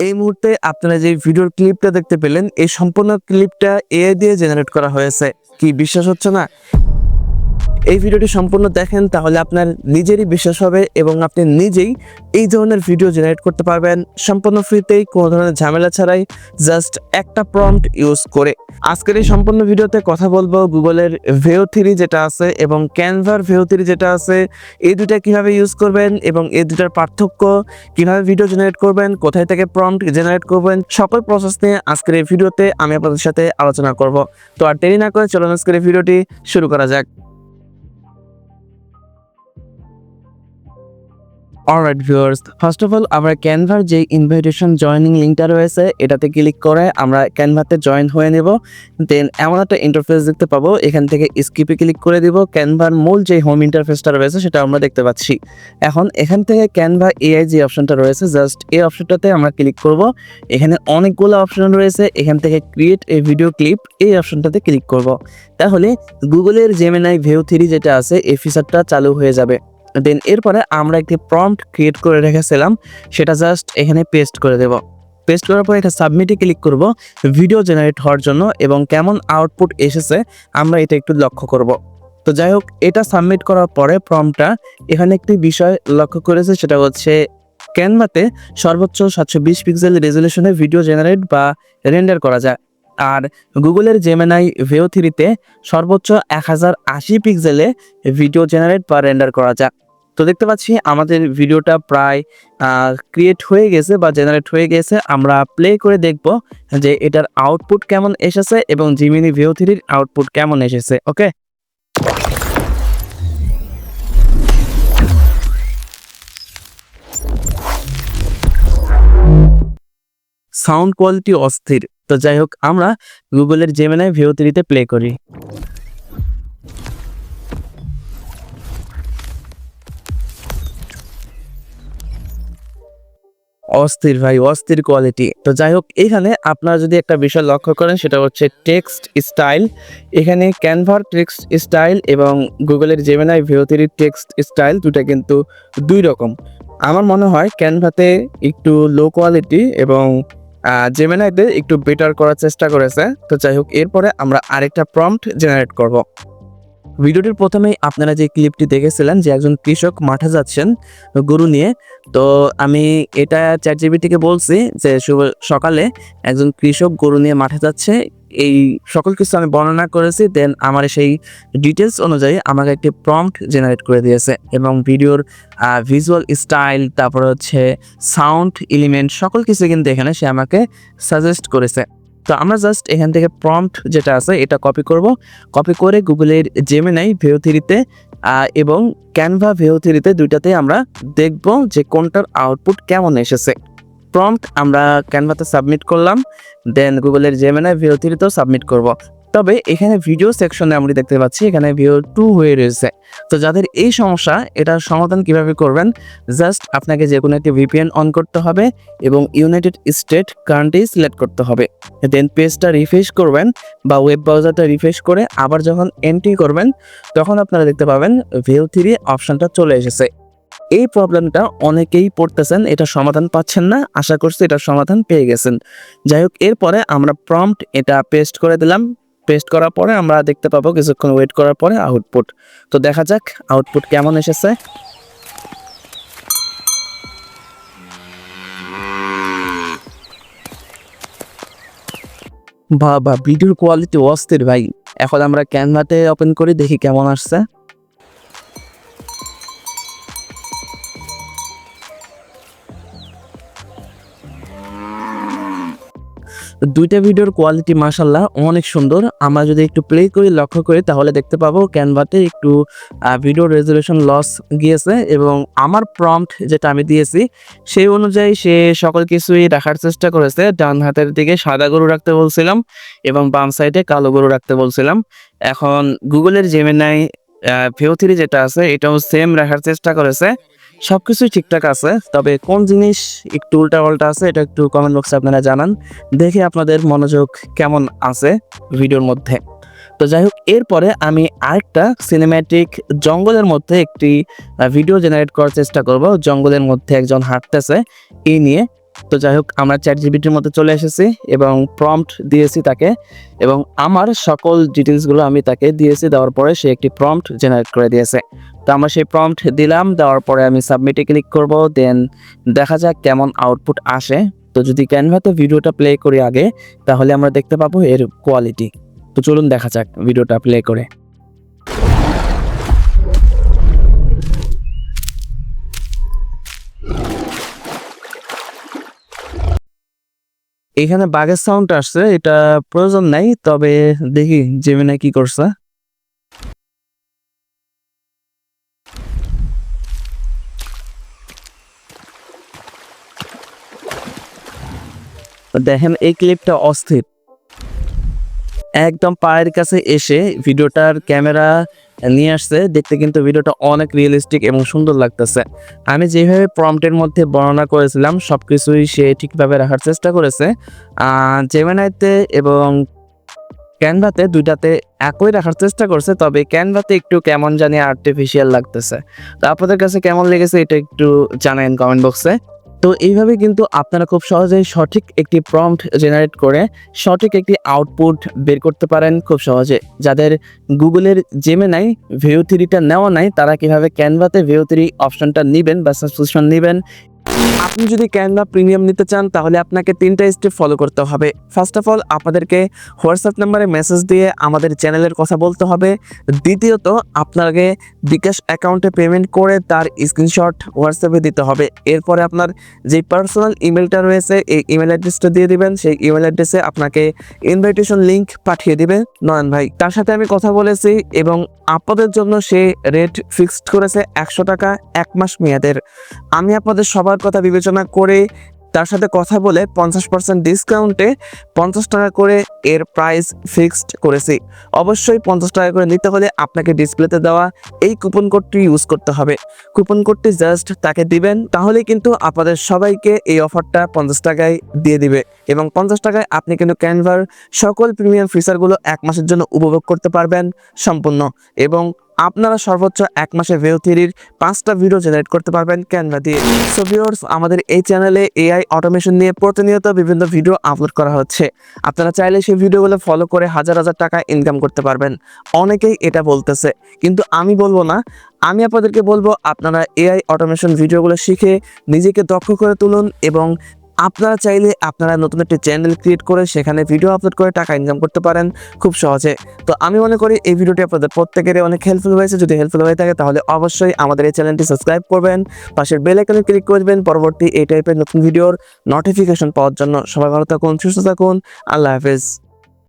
এই মুহূর্তে আপনারা যে ভিডিওর ক্লিপটা দেখতে পেলেন, এই সম্পূর্ণ ক্লিপটা এআই দিয়ে জেনারেট করা হয়েছে। কি, বিশ্বাস হচ্ছে না? এই ভিডিওটি সম্পূর্ণ দেখেন, তাহলে আপনার নিজেরই বিশ্বাস হবে এবং আপনি নিজেই এই ধরনের ভিডিও জেনারেট করতে পারবেন। সম্পূর্ণ ফ্রিতেই কোনো ধরনের ঝামেলা ছাড়াই জাস্ট একটা প্রম্পট ইউজ করে। আজকের এই সম্পূর্ণ ভিডিওতে কথা বলব গুগলের ভেও থ্রি যেটা আছে এবং ক্যানভার ভেও থ্রি যেটা আছে। এই দুটা কীভাবে ইউজ করবেন এবং এই দুটার পার্থক্য, কীভাবে ভিডিও জেনারেট করবেন, কোথায় থেকে প্রম্পট জেনারেট করবেন, সকল প্রসেস নিয়ে আজকের এই ভিডিওতে আমি আপনাদের সাথে আলোচনা করব। তো আর দেরি না করে চলুন আজকের এই ভিডিওটি শুরু করা যাক। Alright viewers first of all আমরা ক্যানভার যে ইনভাইটেশন জয়েনিং লিঙ্কটা রয়েছে, এটাতে ক্লিক করে আমরা ক্যানভাতে জয়েন হয়ে নেব। দেন এমন একটা ইন্টারফেস দেখতে পাবো, এখান থেকে স্কিপে ক্লিক করে দিব। ক্যানভার মূল যে হোম ইন্টারফেসটা রয়েছে, সেটা আমরা দেখতে পাচ্ছি। এখন এখান থেকে ক্যানভা এআই যে অপশনটা রয়েছে জাস্ট এই অপশনটাতে আমরা ক্লিক করব। এখানে অনেকগুলো অপশন রয়েছে, এখান থেকে ক্রিয়েট এ ভিডিও ক্লিপ এই অপশনটাতে ক্লিক করব। তাহলে গুগলের জেমিনাই ভেউ থ্রি যেটা আছে, এই ফিচারটা চালু হয়ে যাবে। দেন এরপরে আমরা একটি প্রম্পট ক্রিয়েট করে রেখেছিলাম, সেটা জাস্ট এখানে পেস্ট করে দেব। পেস্ট করার পর এটা সাবমিটে ক্লিক করব ভিডিও জেনারেট হওয়ার জন্য এবং কেমন আউটপুট এসেছে আমরা এটা একটু লক্ষ্য করব। তো যাই হোক, এটা সাবমিট করার পরে প্রম্পটটা এখানে একটি বিষয় লক্ষ্য করেছে, সেটা হচ্ছে ক্যানভাতে সর্বোচ্চ সাতশো বিশ পিক্সেল রেজলিউশনে ভিডিও জেনারেট বা রেন্ডার করা যায়। আর গুগলের জেমেনাই ভেও থ্রিতে সর্বোচ্চ এক হাজার আশি পিক্সেলে ভিডিও জেনারেট বা রেন্ডার করা যায়। তো দেখতে পাচ্ছি আমাদের ভিডিওটা প্রায় ক্রিয়েট হয়ে গেছে বা জেনারেট হয়ে গেছে। আমরা প্লে করে দেখব যে এটার আউটপুট কেমন এসেছে এবং জিমিনি ভিও থ্রির আউটপুট কেমন এসেছে ওকে সাউন্ড কোয়ালিটি অস্থির। তো যাই হোক, আমরা গুগলের জেমেনাই ভিও থ্রিতে প্লে করি। অস্থির ভাই, অস্থির কোয়ালিটি তো যাই হোক এখানে আপনারা যদি একটা বিষয় লক্ষ্য করেন, সেটা হচ্ছে টেক্সট স্টাইল এখানে ক্যানভার টেক্সট স্টাইল এবং গুগলের জেমেনাই ভিওতিরির টেক্সট স্টাইল দুটা কিন্তু দুই রকম। আমার মনে হয় ক্যানভাতে একটু লো কোয়ালিটি এবং জেমেনাইতে একটু বেটার করার চেষ্টা করেছে। তো যাই হোক এরপরে আমরা আরেকটা প্রম্পট জেনারেট করব। ভিডিওটির প্রথমেই আপনারা যে ক্লিপটি দেখেছিলেন যে একজন কৃষক মাঠে যাচ্ছেন গরু নিয়ে, তো আমি এটা চ্যাট জিবিটিকে বলছি যে সকালে একজন কৃষক গরু নিয়ে মাঠে যাচ্ছে। এই সকল কিছু আমি বর্ণনা করেছি দেন আমার সেই ডিটেলস অনুযায়ী আমাকে একটি প্রম্পট জেনারেট করে দিয়েছে এবং ভিডিওর ভিজুয়াল স্টাইল তারপর হচ্ছে সাউন্ড এলিমেন্ট সকল কিছু কিন্তু এখানে সে আমাকে সাজেস্ট করেছে। তো আমরা জাস্ট এখান থেকে প্রম্পট যেটা আছে, এটা কপি করব। কপি করে গুগলের জেমিনাই ভেও থ্রিতে এবং ক্যানভা ভেও থ্রিতে দুইটাতে আমরা দেখব যে কোনটার আউটপুট কেমন এসেছে। প্রম্পট আমরা ক্যানভাতে সাবমিট করলাম দেন গুগলের জেমে নাই ভিও থ্রিতেও সাবমিট করব। তবে এখানে ভিডিও সেকশনে আমরা দেখতে পাচ্ছি, এখানে ভিও টু হয়ে রয়েছে। তো যাদের এই সমস্যা এটার সমাধান কীভাবে করবেন? জাস্ট আপনাকে যে কোনো একটি ভিপিএন অন করতে হবে এবং ইউনাইটেড স্টেট কান্ট্রি সিলেক্ট করতে হবে। দেন পেজটা রিফ্রেশ করবেন বা ওয়েব ব্রাউজারটা রিফ্রেশ করে আবার যখন এন্ট্রি করবেন, তখন আপনারা দেখতে পাবেন ভিও থ্রি অপশনটা চলে এসেছে। এই প্রবলেমটা অনেকেই পড়তেছেন, এটা সমাধান পাচ্ছেন না, আশা করছি এটার সমাধান পেয়ে গেছেন। যাই হোক, এরপরে আমরা প্রম্পট এটা পেস্ট করে দিলাম। পেস্ট করার পরে আমরা দেখতে পাবো কিছুক্ষণ ওয়েট করার পরে আউটপুট তো দেখা যাক আউটপুট কেমন এসেছে। বাবা ভিডিওর কোয়ালিটি অস্থির ভাই। এখন আমরা ক্যানভাতে ওপেন করি, দেখি কেমন আসছে। দুইটা ভিডিওর কোয়ালিটি মাসাল্লাহ অনেক সুন্দর। আমরা যদি একটু প্লে করি, লক্ষ্য করি, তাহলে দেখতে পাবো ক্যানভাতে একটু ভিডিও রেজলিউশন লস গিয়েছে এবং আমার প্রম্পট যেটা আমি দিয়েছি, সেই অনুযায়ী সে সকল কিছুই রাখার চেষ্টা করেছে। ডান হাতের দিকে সাদা গরু রাখতে বলছিলাম এবং বাম সাইডে কালো গরু রাখতে বলছিলাম। এখন গুগলের জেমেনাই ভিও থ্রি যেটা আছে, এটাও সেম রাখার চেষ্টা করেছে। সব কিছুই ঠিকঠাক আছে, তবে কোন জিনিস একটু উল্টা পাল্টা আছে, এটা একটু কমেন্ট বক্সে আপনারা জানান। দেখে আপনাদের মনোযোগ কেমন আছে ভিডিওর মধ্যে। তো যাই হোক, এরপরে আমি আরেকটা সিনেম্যাটিক জঙ্গলের মধ্যে একটি ভিডিও জেনারেট করার চেষ্টা করব। জঙ্গলের মধ্যে একজন হাঁটতেছে, এই নিয়ে তো যাই হোক, আমরা চ্যাট জিবিটির মধ্যে চলে এসেছি এবং প্রম্পট দিয়েছি তাকে এবং আমার সকল ডিটেলসগুলো আমি তাকে দিয়েছি, দেওয়ার পরে সে একটি প্রম্পট জেনারেট করে দিয়েছে। তো আমরা সেই প্রম্পট দিলাম, দেওয়ার পরে আমি সাবমিটে ক্লিক করব দেন দেখা যাক কেমন আউটপুট আসে। তো যদি ক্যানভাতে ভিডিওটা প্লে করি আগে, তাহলে আমরা দেখতে পাবো এর কোয়ালিটি তো চলুন দেখা যাক ভিডিওটা প্লে করে। এখানে বাঘের সাউন্ড আসছে, এটা প্রয়োজন নাই, তবে দেখি জেমিনা কি করছে। দেখেন, এই ক্লিপটা অস্থির। একদম পায়ের কাছে এসে ভিডিওটার ক্যামেরা নিয়ে আসছে, দেখতে কিন্তু ভিডিওটা অনেক রিয়েলিস্টিক এবং সুন্দর লাগতেছে। আমি যেভাবে প্রম্পটের মধ্যে বর্ণনা করেছিলাম সব কিছুই সে ঠিকভাবে রাখার চেষ্টা করেছে। জেমেনাইতে এবং ক্যানভাতে দুইটাতে একই রাখার চেষ্টা করছে, তবে ক্যানভাতে একটু কেমন জানি আর্টিফিশিয়াল লাগতেছে। তো আপনাদের কাছে কেমন লেগেছে এটা একটু জানান কমেন্ট বক্সে তো এইভাবে কিন্তু আপনারা খুব সহজেই সঠিক একটি প্রম্পট জেনারেট করে সঠিক একটি আউটপুট বের করতে পারেন খুব সহজে। যাদের গুগলের জেমে নাই ভিউ থ্রিটা নেওয়া নাই, তারা কীভাবে ক্যানভাতে ভিউ থ্রি অপশনটা নেবেন বা সাবস্ক্রিপশন নেবেন আপনি যদি ক্যানভা প্রিমিয়াম নিতে চান, তাহলে আপনাকে তিনটা স্টেপ ফলো করতে হবে। ফার্স্ট অফ অল আপনাদেরকে হোয়াটসঅ্যাপ নাম্বারে মেসেজ দিয়ে আমাদের চ্যানেলের কথা বলতে হবে। দ্বিতীয়ত, আপনাকে বিকাশ অ্যাকাউন্টে পেমেন্ট করে তার স্ক্রিনশট হোয়াটসঅ্যাপে দিতে হবে। এরপরে আপনার যে পার্সোনাল ইমেলটা রয়েছে, এই ইমেল অ্যাড্রেসটা দিয়ে দিবেন। সেই ইমেল অ্যাড্রেসে আপনাকে ইনভাইটেশন লিঙ্ক পাঠিয়ে দিবে নয়ন ভাই। তার সাথে আমি কথা বলেছি এবং আপনাদের জন্য সে রেট ফিক্সড করেছে একশো টাকা এক মাস মেয়াদের। আমি আপনাদের সবার কথা বিবেচনা করে তার সাথে কথা বলে পঞ্চাশ পার্সেন্ট ডিসকাউন্টে পঞ্চাশ টাকা করে এর প্রাইস ফিক্সড করেছি। অবশ্যই পঞ্চাশ টাকা করে নিতে হলে আপনাকে ডিসপ্লেতে দেওয়া এই কুপন কোডটি ইউজ করতে হবে। কুপন কোডটি জাস্ট তাকে দিবেন, তাহলে কিন্তু আপনাদের সবাইকে এই অফারটা পঞ্চাশ টাকায় দিয়ে দিবে এবং পঞ্চাশ টাকায় আপনি কিন্তু ক্যানভার সকল প্রিমিয়াম ফিচারগুলো এক মাসের জন্য উপভোগ করতে পারবেন সম্পূর্ণ এবং আপনারা সর্বোচ্চ এক মাসে ভিউ থ্রির পাঁচটা ভিডিও জেনারেট করতে পারবেন ক্যানভা দিয়ে। সো ভিউয়ার্স আমাদের এই চ্যানেলে এআই অটোমেশন নিয়ে প্রতিনিয়ত বিভিন্ন ভিডিও আপলোড করা হচ্ছে। আপনারা চাইলে সেই ভিডিওগুলো ফলো করে হাজার হাজার টাকা ইনকাম করতে পারবেন। অনেকেই এটা বলতেছে। কিন্তু আমি বলব না। আমি আপনাদেরকে বলব, আপনারা এআই অটোমেশন ভিডিওগুলো শিখে নিজেকে দক্ষ করে তুলুন এবং আপনারা চাইলে আপনারা নতুন একটি চ্যানেল ক্রিয়েট করে সেখানে ভিডিও আপলোড করে টাকা ইনকাম করতে পারেন খুব সহজে। তো আমি মনে করি এই ভিডিওটি আপনাদের প্রত্যেকের অনেক হেল্পফুল হয়েছে। যদি হেল্পফুল হয়ে থাকে তাহলে অবশ্যই আমাদের এই চ্যানেলটি সাবস্ক্রাইব করবেন, পাশের বেল আইকনে ক্লিক করবেন পরবর্তী এই টাইপের নতুন ভিডিওর নোটিফিকেশন পাওয়ার জন্য। সবাই ভালো থাকুন, সুস্থ থাকুন, আল্লাহ হাফেজ।